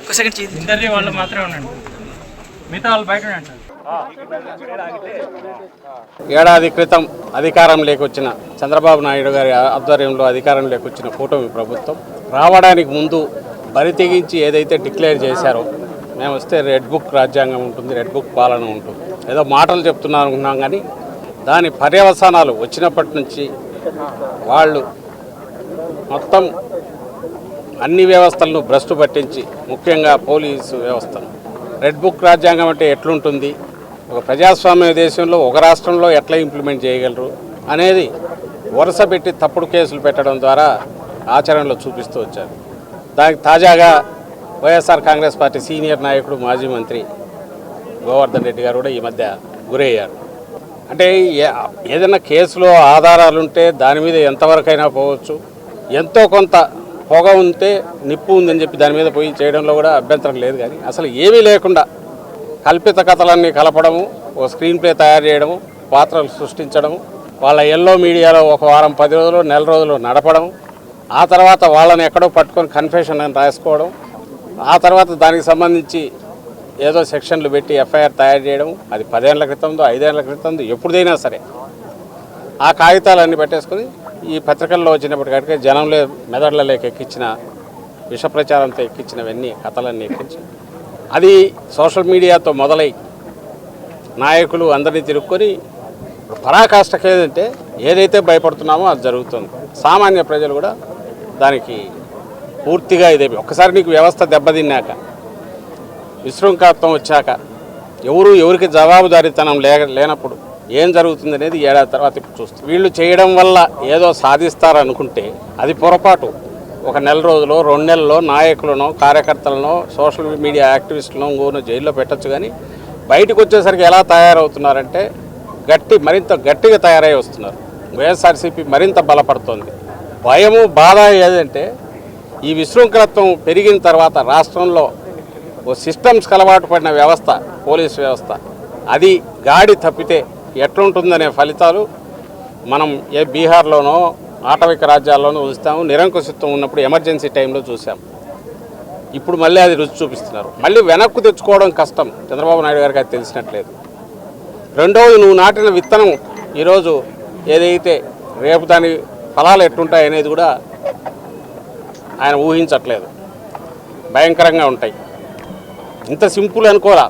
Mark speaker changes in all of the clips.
Speaker 1: ఒక second
Speaker 2: interview వాళ్ళు మాత్రమే ఉండండి. మిగతా వాళ్ళు బయట ఉండండి
Speaker 3: ఏడాది క్రితం అధికారం లేకొచ్చిన చంద్రబాబు నాయుడు గారి ఆధ్వర్యంలో అధికారం లేకొచ్చిన కూటమి ప్రభుత్వం రావడానికి ముందు బరి తెగించి ఏదైతే డిక్లేర్ చేశారో మేము వస్తే రెడ్ బుక్ రాజ్యాంగం ఉంటుంది రెడ్ బుక్ పాలన ఉంటుంది. ఏదో మాటలు చెప్తున్నాను అనుకున్నాం కానీ దాని పర్యవసానాలు వచ్చినప్పటి నుంచి వాళ్ళు మొత్తం అన్ని వ్యవస్థలను భ్రష్టు పట్టించి ముఖ్యంగా పోలీసు వ్యవస్థను. రెడ్ బుక్ రాజ్యాంగం అంటే ఎట్లుంటుంది? ఒక ప్రజాస్వామ్య దేశంలో ఒక రాష్ట్రంలో ఎట్లా ఇంప్లిమెంట్ చేయగలరు? అనేది వరుస పెట్టి తప్పుడు కేసులు పెట్టడం ద్వారా ఆచరణలో చూపిస్తూ వచ్చారు. దానికి తాజాగా వైఎస్ఆర్ కాంగ్రెస్ పార్టీ సీనియర్ నాయకుడు మాజీ మంత్రి గోవర్ధన్ రెడ్డి గారు కూడా ఈ మధ్య గురయ్యారు. అంటే ఏ- ఏదైనా కేసులో ఆధారాలుంటే దాని మీద ఎంతవరకైనా పోవచ్చు. ఎంతో కొంత పొగ ఉంటే నిప్పు ఉందని చెప్పి దాని మీద పోయి చేయడంలో కూడా అభ్యంతరం లేదు కానీ అసలు ఏమీ లేకుండా కల్పిత కథలన్నీ కలపడము ఓ స్క్రీన్ ప్లే తయారు చేయడము పాత్రలు సృష్టించడము వాళ్ళ ఎల్లో మీడియాలో ఒక వారం పది రోజులు నెల రోజులు నడపడం ఆ తర్వాత వాళ్ళని ఎక్కడో పట్టుకొని కన్ఫెషన్ అని రాసుకోవడం ఆ తర్వాత దానికి సంబంధించి ఏదో సెక్షన్లు పెట్టి ఎఫ్ఐఆర్ తయారు చేయడం అది పదేళ్ళ క్రితందో ఐదేళ్ళ క్రితందో ఎప్పుడైనా సరే ఆ కాగితాలన్నీ పెట్టేసుకుని ఈ పత్రికల్లో వచ్చినప్పటికీ జనంలో మెదడులలోకి ఎక్కించిన విష ప్రచారంతో ఎక్కించినవన్నీ కథలన్నీ ఎక్కించి అది సోషల్ మీడియాతో మొదలై నాయకులు అందరినీ తిరుక్కొని ఇప్పుడు ఏదంటే ఏదైతే భయపడుతున్నామో అది జరుగుతుంది. సామాన్య ప్రజలు కూడా దానికి పూర్తిగా ఇదే. ఒక్కసారి నీకు వ్యవస్థ దెబ్బతిన్నాక విశృంఖలత్వం వచ్చాక ఎవరు ఎవరికి జవాబుదారీతనం లే లేనప్పుడు ఏం జరుగుతుంది అనేది ఏడాది తర్వాత ఇప్పుడు చూస్తాం. వీళ్ళు చేయడం వల్ల ఏదో సాధిస్తారనుకుంటే అది పొరపాటు. ఒక నెల రోజులో రెండు నెలల్లో నాయకులను కార్యకర్తలను సోషల్ మీడియా యాక్టివిస్టులను ఇంకోను జైల్లో పెట్టచ్చు కానీ బయటకు వచ్చేసరికి ఎలా తయారవుతున్నారంటే గట్టి మరింత గట్టిగా తయారై వస్తున్నారు. వైఎస్ఆర్సీపీ మరింత బలపడుతోంది. భయము బాధ ఏదంటే ఈ విశృంఖలత్వం పెరిగిన తర్వాత రాష్ట్రంలో ఓ సిస్టమ్స్కి అలవాటు పడిన వ్యవస్థ పోలీస్ వ్యవస్థ. అది గాడి తప్పితే ఎట్లుంటుందనే ఫలితాలు మనం ఏ బీహార్లోనో ఆటవిక రాజ్యాల్లోనో చూస్తాము నిరంకుశత్వం ఉన్నప్పుడు ఎమర్జెన్సీ టైంలో చూసాం ఇప్పుడు మళ్ళీ అది రుచి చూపిస్తున్నారు. మళ్ళీ వెనక్కు తెచ్చుకోవడం కష్టం. చంద్రబాబు నాయుడు గారికి అది తెలిసినట్లేదు. రెండవది నువ్వు నాటిన విత్తనం ఈరోజు ఏదైతే రేపు దాని ఫలాలు ఎట్టుంటాయి అనేది కూడా ఆయన ఊహించట్లేదు. భయంకరంగా ఉంటాయి. ఇంత సింపుల్ అనుకోరా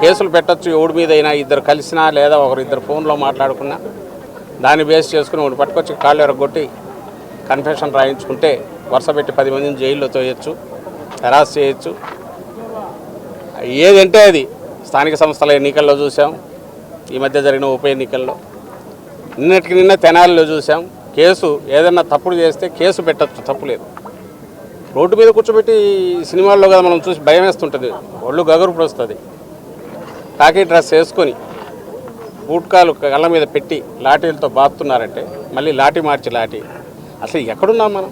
Speaker 3: కేసులు పెట్టచ్చు ఎవడి మీద అయినా ఇద్దరు కలిసినా లేదా ఒకరు ఇద్దరు ఫోన్లో మాట్లాడుకున్నా. దాన్ని బేస్ చేసుకుని ఒకటి పట్టుకొచ్చి కాళ్ళు ఎరగొట్టి కన్ఫెషన్ రాయించుకుంటే వరుస పెట్టి పది మందిని జైల్లో తోయచ్చు హెరాస్ చేయొచ్చు. ఏదంటే అది. స్థానిక సంస్థల ఎన్నికల్లో చూసాం. ఈ మధ్య జరిగిన ఉప ఎన్నికల్లో. నిన్నటికి నిన్న తెనాలిలో చూసాం. కేసు ఏదన్నా తప్పుడు చేస్తే కేసు పెట్టచ్చు తప్పు లేదు. రోడ్డు మీద కూర్చోబెట్టి సినిమాల్లో కదా మనం చూసి భయం వేస్తుంటుంది. ఒళ్ళు గగరుపుడు వస్తుంది కాకి డ్రెస్ వేసుకొని బూట్కాలు కళ్ళ మీద పెట్టి లాఠీలతో బాతున్నారంటే మళ్ళీ లాఠీ మార్చి లాఠీ. అసలు ఎక్కడున్నాం మనం?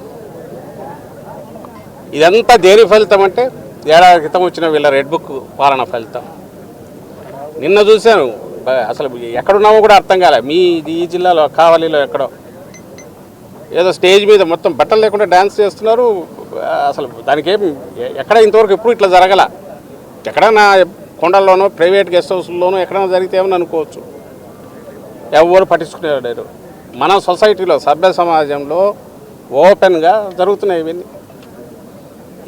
Speaker 3: ఇదంతా దేని ఫలితం అంటే ఏడాది క్రితం వచ్చిన వీళ్ళ రెడ్ బుక్ పాలన ఫలితం. నిన్న చూశాను. అసలు ఎక్కడున్నామో కూడా అర్థం కాలే. మీ ఈ జిల్లాలో కావలిలో ఎక్కడో. ఏదో స్టేజ్ మీద మొత్తం బట్టలు లేకుండా డ్యాన్స్ చేస్తున్నారు. అసలు దానికి ఏం ఎక్కడ ఇంతవరకు ఎప్పుడు ఇట్లా జరగల? ఎక్కడైనా కొండల్లోనో ప్రైవేట్ గెస్ట్ హౌస్లోనో ఎక్కడైనా జరిగితే ఏమని అనుకోవచ్చు. ఎవరు పట్టించుకునేవాడు మన సొసైటీలో సభ్య సమాజంలో ఓపెన్గా జరుగుతున్నాయి ఇవన్నీ.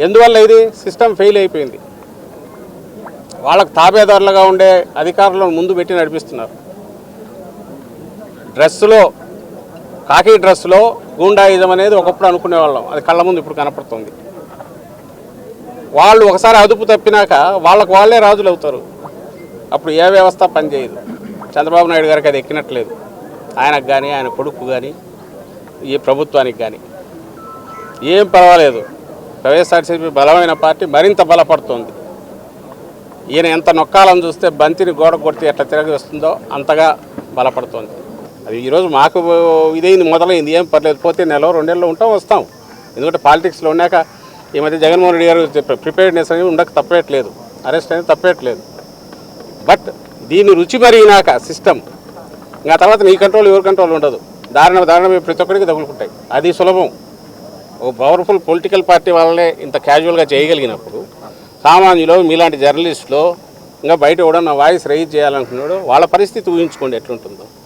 Speaker 3: ఎందువల్ల ఇది? సిస్టమ్ ఫెయిల్ అయిపోయింది. వాళ్ళకు తాబేదారులుగా ఉండే అధికారులను ముందు పెట్టి నడిపిస్తున్నారు. డ్రెస్సులో కాకి డ్రెస్సులో గూండాయిజం అనేది ఒకప్పుడు అనుకునేవాళ్ళం. అది కళ్ళ ముందు ఇప్పుడు కనపడుతుంది. వాళ్ళు ఒకసారి అదుపు తప్పినాక వాళ్ళకు వాళ్ళే రాజులు అవుతారు అప్పుడు ఏ వ్యవస్థ పనిచేయదు. చంద్రబాబు నాయుడు గారికి అది ఎక్కినట్లేదు. ఆయనకు కానీ ఆయన కొడుకు కానీ ఈ ప్రభుత్వానికి కానీ ఏం పర్వాలేదు. వైఎస్ఆర్సీపీ బలమైన పార్టీ మరింత బలపడుతోంది. ఈయన ఎంత నొక్కాలని చూస్తే బంతిని గోడ కొడితే ఎట్లా తిరగి వస్తుందో అంతగా బలపడుతోంది. అది ఈరోజు మాకు ఇదైంది మొదలైంది. ఏం పర్లేదు పోతే నెల రెండేళ్ళు ఉంటాం వస్తాం. ఎందుకంటే పాలిటిక్స్లో ఉన్నాక ఈ మధ్య జగన్మోహన్ రెడ్డి గారు ప్రిపేర్నెస్ అనేది ఉండక తప్పేయట్లేదు అరెస్ట్ అనేది తప్పేయట్లేదు బట్ దీన్ని రుచి మరిగినాక సిస్టమ్ ఇంకా తర్వాత నీ కంట్రోల్ ఎవరి కంట్రోల్ ఉండదు. దారుణ దారుణ ప్రతి ఒక్కరికి తగులుకుంటాయి. అది సులభం. ఒక పవర్ఫుల్ పొలిటికల్ పార్టీ వాళ్ళనే ఇంత క్యాజువల్గా చేయగలిగినప్పుడు సామాన్యులు మీలాంటి జర్నలిస్టులు ఇంకా బయట కూడా నా వాయిస్ రైజ్ చేయాలనుకున్నాడు వాళ్ళ పరిస్థితి ఊహించుకోండి ఎట్లుంటుందో.